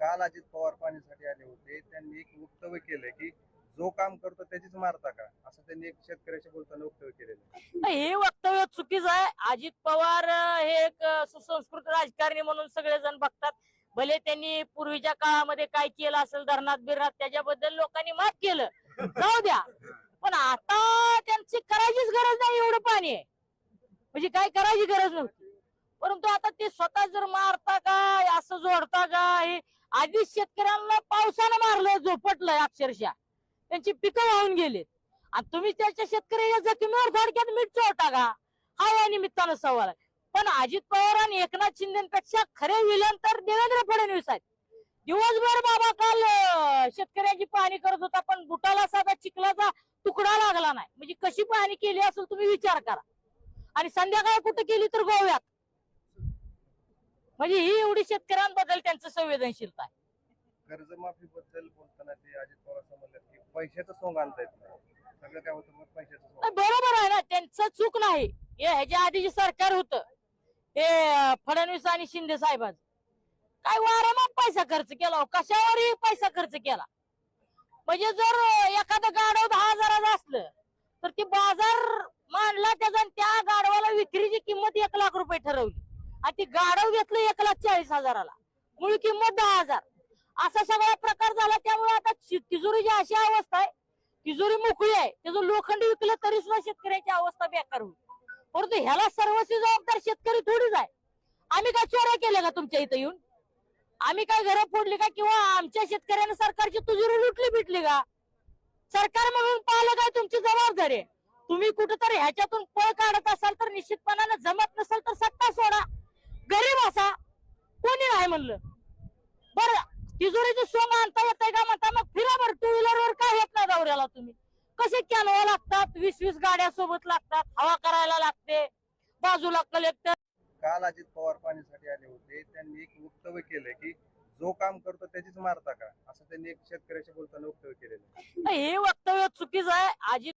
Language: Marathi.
काल अजित पवार पाण्यासाठी आले होते त्यांनी एक वक्तव्य केलंय की जो काम करतो त्याचीच मारता का? असं त्यांनी एक शेतकऱ्याशी बोलताना वक्तव्य केलेलं हे वक्तव्य चुकीचं आहे. अजित पवार हे एक सुसंस्कृत राजकारणी म्हणून सगळेजण बघतात. भले त्यांनी पूर्वीच्या काळामध्ये काय केलं असेल धरणात बिरणात त्याच्याबद्दल लोकांनी माफ केलं. जाऊ द्या. पण आता त्यांची करायचीच गरज नाही एवढं पाणी. आहे म्हणजे काय करायची गरज नव्हती. परंतु आता ते स्वतः जर मारता का असं जोडता का हे आधीच शेतकऱ्यांना पावसानं मारलं झोपटलंय अक्षरशः. त्यांची पिकं वाहून गेलीत आणि तुम्ही त्याच्या शेतकऱ्याच्या जखमीवर थोडक्यात मीठ चोळता का? हा या निमित्तानं सवाल आहे. पण अजित पवार आणि एकनाथ शिंदेपेक्षा खरे विलन तर देवेंद्र फडणवीस आहेत. दिवसभर बाबा काल शेतकऱ्याची पाहणी करत होता पण बुटाला साधा चिखलाचा तुकडा लागला नाही. म्हणजे कशी पाहणी केली असेल तुम्ही विचार करा. आणि संध्याकाळ कुठे केली तर गोव्यात? म्हणजे ही एवढी शेतकऱ्यांबद्दल त्यांचं संवेदनशीलता आहे. कर्जमाफी बद्दल बोलताना ते अजित पवार असं म्हणलं की पैशाचं सोंग आणता येत नाही. सगळं काय होतं मग पैशाचं नाही, सोंग बरोबर आहे ना त्यांचं चूक नाही. हे ह्याच्या आधी जे सरकार होतं हे फडणवीस आणि शिंदे साहेबांचं. काय वारंवार पैसा खर्च केला हो, कशावरही पैसा खर्च केला. म्हणजे जर एखादं गाडव दहा हजाराचं असलं तर ती बाजार मांडला त्याचा त्या गाडवाला विक्रीची किंमत एक लाख रुपये ठरवली. आणि ती गाडव घेतलं एक लाख चाळीस हजाराला. मूळ किंमत दहा हजार. असा सगळा प्रकार झाला त्यामुळे आता तिजोरीची अशी अवस्था आहे. तिजोरी मोकळी आहे. त्याचं लोखंड विकलं तरी सुद्धा शेतकऱ्याची अवस्था बेकार होईल. परंतु ह्याला सर्वस्वी जबाबदार शेतकरी थोडीच आहे. आम्ही काय चोऱ्या केल्या का तुमच्या इथं येऊन? आम्ही काय घरं फोडली का किंवा आमच्या शेतकऱ्यांना सरकारची तुजोरी लुटली बिटली का? सरकार म्हणून पाहिलं काय तुमची जबाबदारी आहे? तुम्ही कुठेतरी ह्याच्यातून पळ काढत असाल तर निश्चितपणानं जमत नसेल तर सत्ता सोडा. नाही म्हणलं? बरं तिजोरीचं सोंग आणता येतंय का म्हणता? मग फिरा बरं टू व्हीलर वर काय येत नाही दौऱ्याला तुम्ही? कसे कॅनवा लागतात? वीस वीस गाड्या सोबत लागतात हवा करायला लागते. बाजूला कलेक्टर काल अजित पवार पाणीसाठी आले होते. त्यांनी एक वक्तव्य केलंय की जो काम करतो त्याचीच मारता का? असं त्यांनी एक शेतकऱ्याशी बोलताना वक्तव्य केलेलं आहे. हे वक्तव्य चुकीचं आहे. अजित